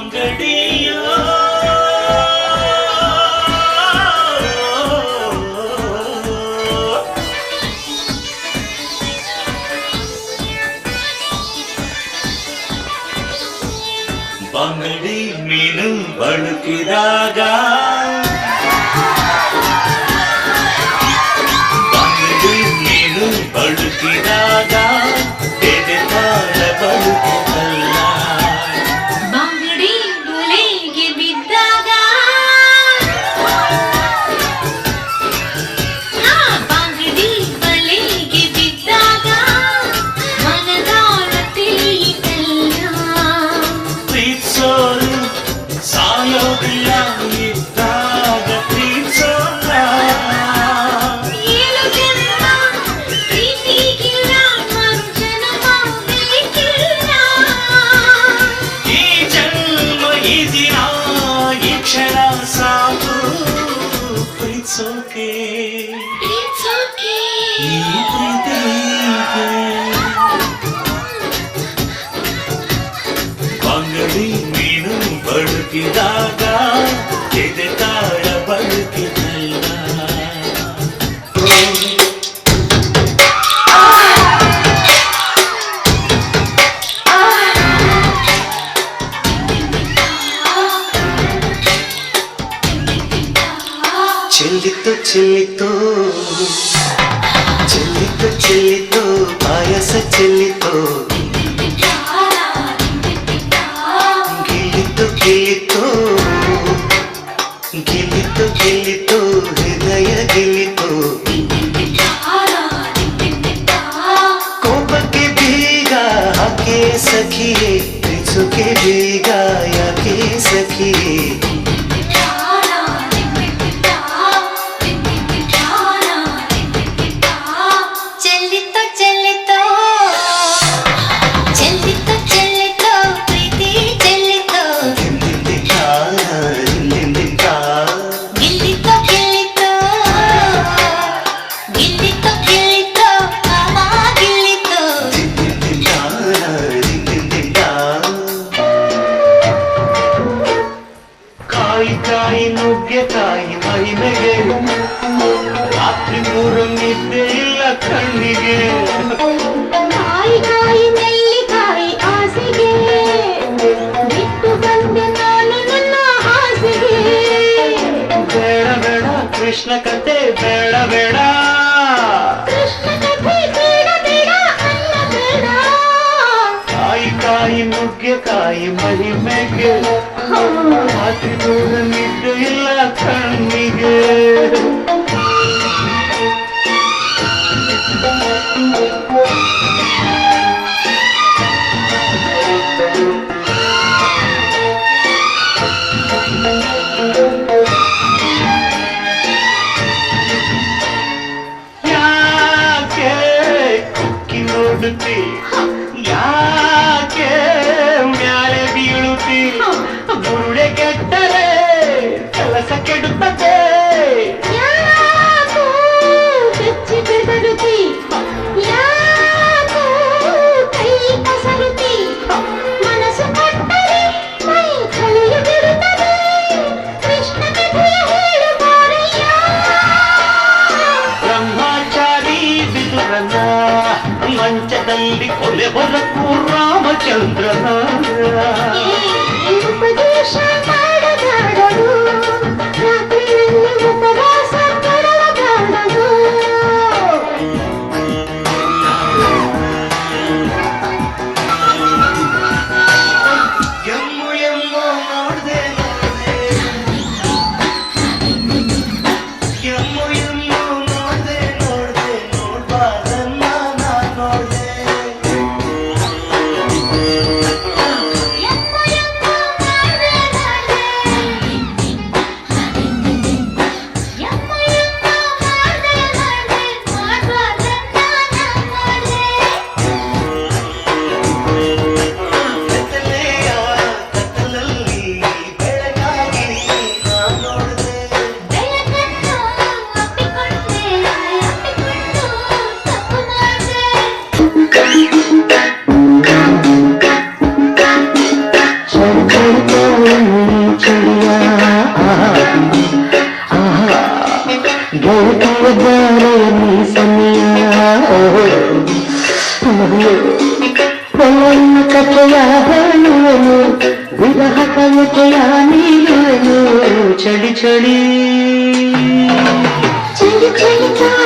மாங்கடியோ. பங்கடி மீனும் வழுக்குதாகா. బతికిదాగా ఎదతాడ బతికిదైనా చెల్లితో చెల్లితో చెల్లితో చెల్లితో పాయస చెల్లితో. ಗೆಲಿತು ಗೆಲಿತು ಹೃದಯ ಗೆಲಿತು ಕೋಪಕ್ಕೆ ಬೀಗ ಹಾಕೇ ಸಖಿಯೇ ತ್ರಿಸುಕೆ ಬೀಗ ಯಾಕೆ ಸಖಿಯೇ ರಾತ್ರಿ ಮೂರು ನಿದ್ದೆ ಇಲ್ಲ ಕಣ್ಣಿಗೆ. ಕಾಯಿ ಕಾಯಿ ನೆಲ್ಲಿಕಾಯಿ ಆಸೆಗೆ ಬಿಟ್ಟು ಬಂದೆ ನಾನು ನನ್ನ ಹಾಸಿಗೆ. ಬೇಡ ಬೇಡ ಕೃಷ್ಣ ಕತೆ ಬೇಡ ಬೇಡ. ಕೃಷ್ಣ ಕಥೆ ಬೇಡ ಬೇಡ ಅಲ್ಲ ಬೇಡ. ಕಾಯಿ ಕಾಯಿ ನುಗ್ಗೆಕಾಯಿ ಮಹಿಮೆಗೆ. ರಾತ್ರಿ ಮೂರು Melody. చంద్రహారా ಕಥೆಯಾನು ವಿರಹ ಕವಿತೆಯ ನೀನು ಚಳಿ ಚಳಿ ಚಳಿ ಚಳಿ